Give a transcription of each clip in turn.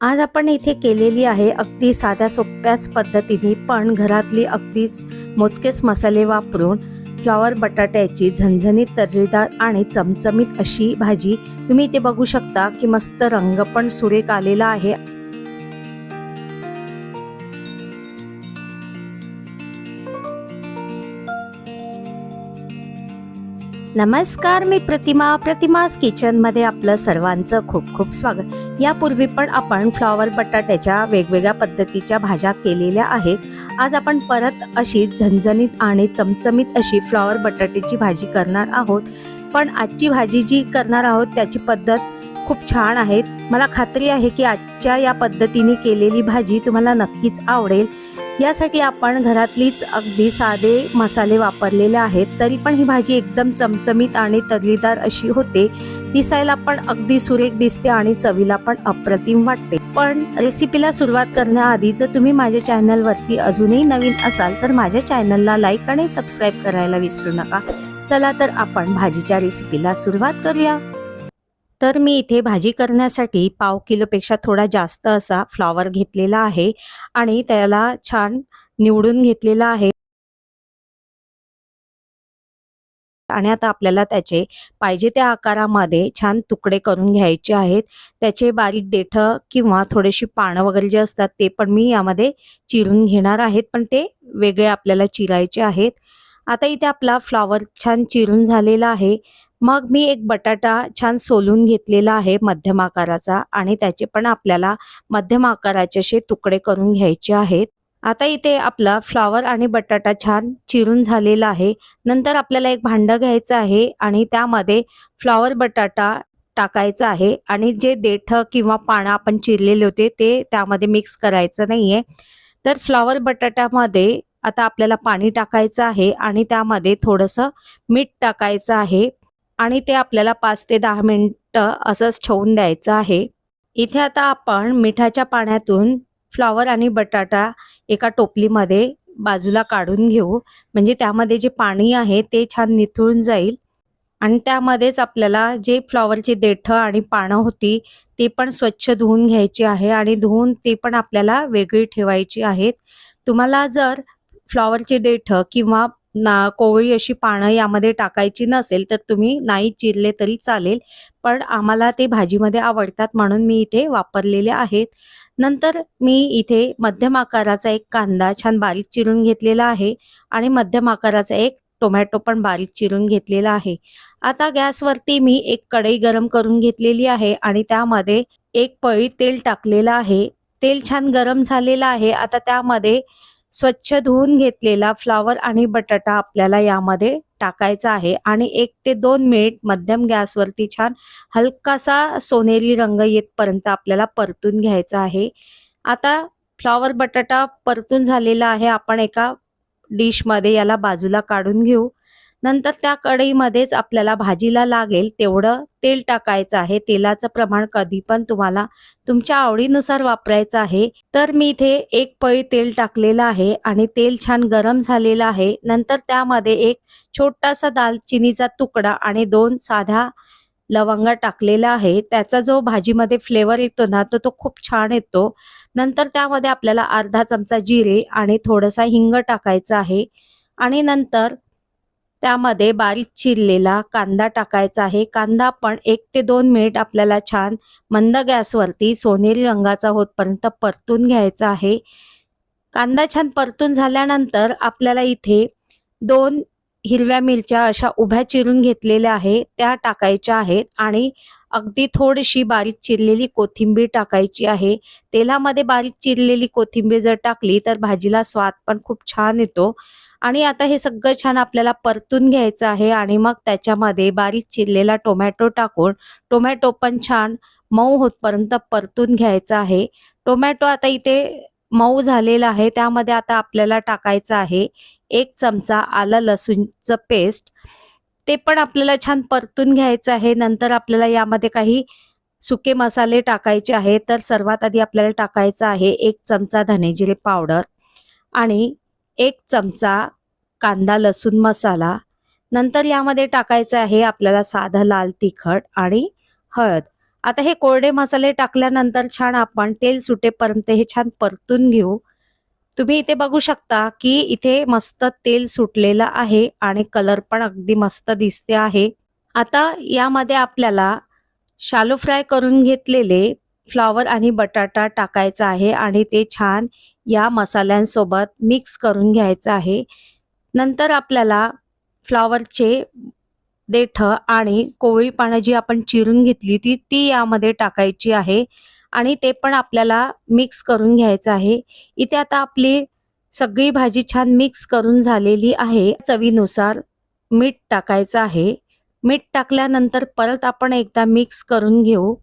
आज आपण इथे केलेली आहे अगदी साध्या सोप्याच पद्धतीने पण घरातली अगदीच मोजकेच मसाले वापरून फ्लॉवर बटाट्याची झणझणीत तर्रीदार आणि चमचमीत अशी भाजी तुम्ही इथे बघू शकता की मस्त रंग पण सुरेख आलेला आहे. नमस्कार मी प्रतिमा. प्रतिमास किचनमध्ये आपलं सर्वांचं खूप खूप स्वागत. यापूर्वी पण आपण फ्लॉवर बटाट्याच्या वेगवेगळ्या पद्धतीच्या भाज्या केलेल्या आहेत. आज आपण परत अशी झणझणीत आणि चमचमीत अशी फ्लॉवर बटाट्याची भाजी करणार आहोत. पण आजची भाजी जी करणार आहोत त्याची पद्धत खूप छान आहे. मला खात्री आहे की आजच्या या पद्धतीने केलेली भाजी तुम्हाला नक्कीच आवडेल. यासाठी आपण घरातलीच अगदी साधे मसाले वापरलेले आहेत. तरी पण ही भाजी एकदम चमचमीत आणि तर्रीदार अशी होते. दिसायला पण अगदी सुरेख दिसते आणि चवीला पण अप्रतिम वाटते. पण रेसिपीला सुरुवात करण्याआधी जर तुम्ही माझ्या चॅनलवरती अजूनही नवीन असाल तर माझ्या चॅनलला लाईक आणि सबस्क्राईब करायला विसरू नका. चला तर आपण भाजीच्या रेसिपीला सुरुवात करूया. तर मी इथे भाजी करण्यासाठी पाव किलोपेक्षा थोडा जास्त असा फ्लॉवर घेतलेला आहे आणि त्याला छान निवडून घेतलेला आहे. आणि आता आपल्याला त्याचे पाहिजे त्या आकारामध्ये छान तुकडे करून घ्यायचे आहेत. त्याचे बारीक देठ किंवा थोडेशी पानं वगैरे जे असतात ते पण मी यामध्ये चिरून घेणार आहेत पण ते वेगळे आपल्याला चिरायचे आहेत. आता इथे आपला फ्लॉवर छान चिरून झालेला आहे. मग मी एक बटाटा छान सोलून घेतलेला आहे मध्यम आकाराचा आणि त्याचे पण आपल्याला मध्यम आकाराचे असे तुकडे करून घ्यायचे आहेत. आता इथे आपला फ्लॉवर आणि बटाटा छान चिरून झालेला आहे. नंतर आपल्याला एक भांडं घ्यायचं आहे आणि त्यामध्ये फ्लॉवर बटाटा टाकायचा आहे. आणि जे देठ किंवा पानं आपण चिरलेले होते ते त्यामध्ये मिक्स करायचं नाहीये. तर फ्लॉवर बटाट्यामध्ये आता आपल्याला पाणी टाकायचं आहे आणि त्यामध्ये थोडंसं मीठ टाकायचं आहे. आणि ते आपल्याला पाच ते दहा मिनटं असंच ठेवून द्यायचं आहे. इथे आता आपण मिठाच्या पाण्यातून फ्लॉवर आणि बटाटा एका टोपलीमध्ये बाजूला काढून घेऊ. म्हणजे त्यामध्ये जे पाणी आहे ते छान निथळून जाईल. आणि त्यामध्येच आपल्याला जे फ्लॉवरची देठं आणि पानं होती ते पण स्वच्छ धुवून घ्यायची आहे आणि धुवून ते पण आपल्याला वेगळी ठेवायची आहेत. तुम्हाला जर फ्लॉवरची देठं किंवा ना कोवळी अशी पानं यामध्ये टाकायची नसेल तर तुम्ही नाही चिरले तरी चालेल. पण आम्हाला ते भाजीमध्ये आवडतात म्हणून मी इथे वापरलेले आहेत. नंतर मी इथे मध्यम आकाराचा एक कांदा छान बारीक चिरून घेतलेला आहे आणि मध्यम आकाराचा एक टोमॅटो पण बारीक चिरून घेतलेला आहे. आता गॅसवरती मी एक कढई गरम करून घेतलेली आहे आणि त्यामध्ये एक पळी तेल टाकलेलं आहे. तेल छान गरम झालेलं आहे. आता त्यामध्ये स्वच्छ धुवून घेतलेला फ्लावर आणि बटाटा आपल्याला यामध्ये टाकायचा आहे. आणि एक ते दोन मिनिट मध्यम गॅसवरती छान हलकासा सोनेरी रंग येतपर्यंत आपल्याला परतून घ्यायचा आहे. आता फ्लॉवर बटाटा परतून झालेला आहे. आपण एका डिशमध्ये याला बाजूला काढून घेऊ. नंतर त्या कढईमध्येच आपल्याला भाजीला लागेल तेवढं तेल टाकायचं आहे. तेलाचं प्रमाण कधी पण तुम्हाला तुमच्या आवडीनुसार वापरायचं आहे. तर मी इथे एक पळी तेल टाकलेलं आहे आणि तेल छान गरम झालेलं आहे. नंतर त्यामध्ये एक छोटासा दालचिनीचा तुकडा आणि दोन साध्या लवंगा टाकलेला आहे. त्याचा जो भाजीमध्ये फ्लेवर येतो ना तो तो खूप छान येतो. नंतर त्यामध्ये आपल्याला अर्धा चमचा जिरे आणि थोडासा हिंग टाकायचा आहे. आणि नंतर त्यामध्ये बारीक चिरलेला कांदा टाकायचा आहे. कांदा पण एक ते दोन मिनिट आपल्याला छान मंद गॅसवरती सोनेरी रंगाचा होतपर्यंत परतून घ्यायचा आहे. कांदा छान परतून झाल्यानंतर आपल्याला इथे दोन हिरव्या मिरच्या अशा उभ्या चिरून घेतलेल्या आहे. त्या टाकायच्या आहेत आणि अगदी थोडीशी बारीक चिरलेली कोथिंबीर टाकायची आहे. तेलामध्ये बारीक चिरलेली कोथिंबीर जर टाकली तर भाजीला स्वाद पण खूप छान येतो. आणि आता हे सगळं छान आपल्याला परतून घ्यायचं आहे आणि मग त्याच्यामध्ये बारीक चिरलेला टोमॅटो टाकून टोमॅटो पण छान मऊ होतपर्यंत परतून घ्यायचा आहे. टोमॅटो आता इथे मऊ झालेला आहे. त्यामध्ये आता आपल्याला टाकायचं आहे एक चमचा आलं लसूणचं पेस्ट ते पण आपल्याला छान परतून घ्यायचं आहे. नंतर आपल्याला यामध्ये काही सुके मसाले टाकायचे आहे. तर सर्वात आधी आपल्याला टाकायचं आहे एक चमचा धनेजिरे पावडर आणि एक चमचा कांदा लसूण मसाला. नंतर यामध्ये टाकायचं आहे आपल्याला साधं लाल तिखट आणि हळद. आता हे कोरडे मसाले टाकल्यानंतर छान आपण तेल सुटेपर्यंत हे छान परतून घेऊ. तुम्ही इथे बघू शकता की इथे मस्त तेल सुटलेलं आहे आणि कलर पण अगदी मस्त दिसते आहे. आता यामध्ये आपल्याला शालो फ्राय करून घेतलेले फ्लॉवर आणि बटाटा टाकायचा आहे आणि ते छान या मसाल्यांसोबत मिक्स करून घ्यायचं आहे. नंतर आपल्याला फ्लॉवरचे देठ आणि कोवळी पानं जी आपण चिरून घेतली ती ती यामध्ये टाकायची आहे. आणि ते पण आपल्याला मिक्स करून घ्यायचं आहे. इथे आता आपली सगळी भाजी छान मिक्स करून झालेली आहे. चवीनुसार मीठ टाकायचं आहे. मीठ टाकल्यानंतर परत आपण एकदा मिक्स करून घेऊ.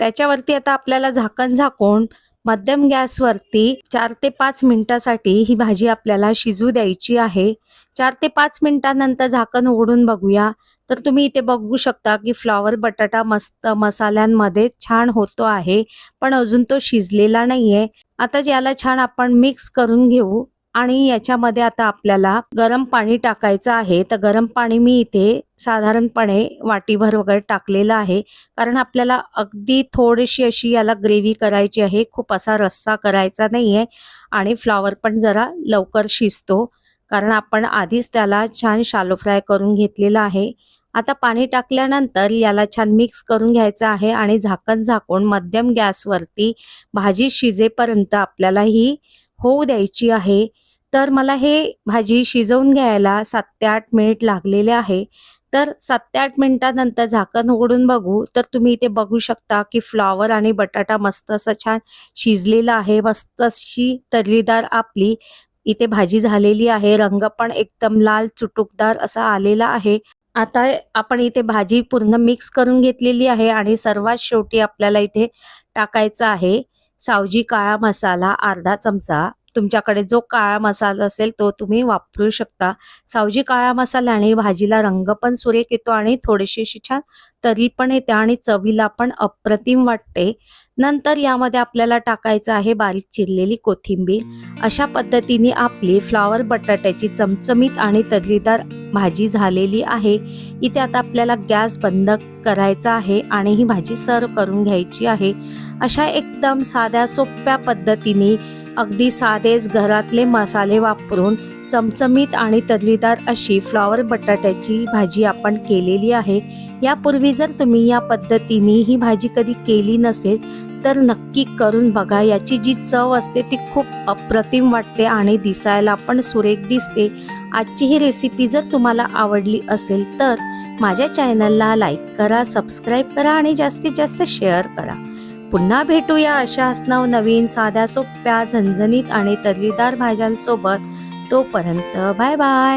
त्याच्यावरती आता आपल्याला झाकण झाकून मध्यम गॅसवरती चार ते पाच मिनिटासाठी ही भाजी आपल्याला शिजू द्यायची आहे. चार ते पाच मिनिटानंतर झाकण उघडून बघूया. तर तुम्ही इथे बघू शकता की फ्लॉवर बटाटा मस्त मसाल्यांमध्ये छान होतो आहे पण अजून तो शिजलेला नाहीये. आता याला छान आपण मिक्स करून घेऊ आणि याच्यामध्ये आता आपल्याला गरम पाणी टाकायचं आहे. तर गरम पाणी मी इथे साधारणपणे वाटीभर वगैरे टाकलेलं आहे कारण आपल्याला अगदी थोडीशी अशी याला ग्रेव्ही करायची आहे. खूप असा रस्सा करायचा नाहीये आणि फ्लॉवर पण जरा लवकर शिजतो कारण आपण आधीच त्याला छान शालो फ्राय करून घेतलेला आहे. आता पाणी टाकल्यानंतर याला छान मिक्स करून घ्यायचं आहे आणि झाकण झाकून मध्यम गॅसवरती भाजी शिजेपर्यंत आपल्याला ही होऊ द्यायची आहे. तर मला हे भाजी शिजवून घ्यायला सात ते आठ मिनिट लागलेले आहे. तर सात ते आठ मिनिटानंतर झाकण उघडून बघू. तर तुम्ही इथे बघू शकता की फ्लॉवर आणि बटाटा मस्त असा छान शिजलेला आहे. मस्त अशी तर्रीदार आपली इथे भाजी झालेली आहे. रंग पण एकदम लाल चुटुकदार असा आलेला आहे. आता आपण इथे भाजी पूर्ण मिक्स करून घेतलेली आहे आणि सर्वात शेवटी आपल्याला इथे टाकायचा आहे सावजी काळा मसाला अर्धा चमचा. तुमच्याकडे जो काळा मसाला असेल तो तुम्ही वापरू शकता. सावजी काळा मसाल्याने भाजीला रंग पण सुरेख येतो आणि थोडीशी छान तरी पण येते आणि चवीला पण अप्रतिम वाटते. नंतर यामध्ये आपल्याला टाकायचं आहे बारीक चिरलेली कोथिंबीर. अशा पद्धतीने आपली फ्लॉवर बटाट्याची चमचमीत आणि तर्रीदार भाजी झालेली आहे. इथे आता आपल्याला गॅस बंद करायचा आहे आणि ही भाजी सर्व करून घ्यायची आहे. अशा एकदम साध्या सोप्या पद्धतीने अगदी साधेच घरातले मसाले वापरून चमचमीत आणि तर्रीदार अशी फ्लॉवर बटाट्याची भाजी आपण केलेली आहे. यापूर्वी जर तुम्ही या पद्धतीने ही भाजी कधी केली नसेल तर नक्की करून बघा. याची जी चव असते ती खूप अप्रतिम वाटते आणि दिसायला पण सुरेख दिसते. आजची ही रेसिपी जर तुम्हाला आवडली असेल तर माझ्या चॅनलला लाईक करा सबस्क्राईब करा आणि जास्तीत जास्त शेअर करा. पुन्हा भेटूया अशाच नवनवीन साध्या सोप्या झणझणीत आणि तर्रीदार भाज्यांसोबत. तोपर्यंत बाय बाय.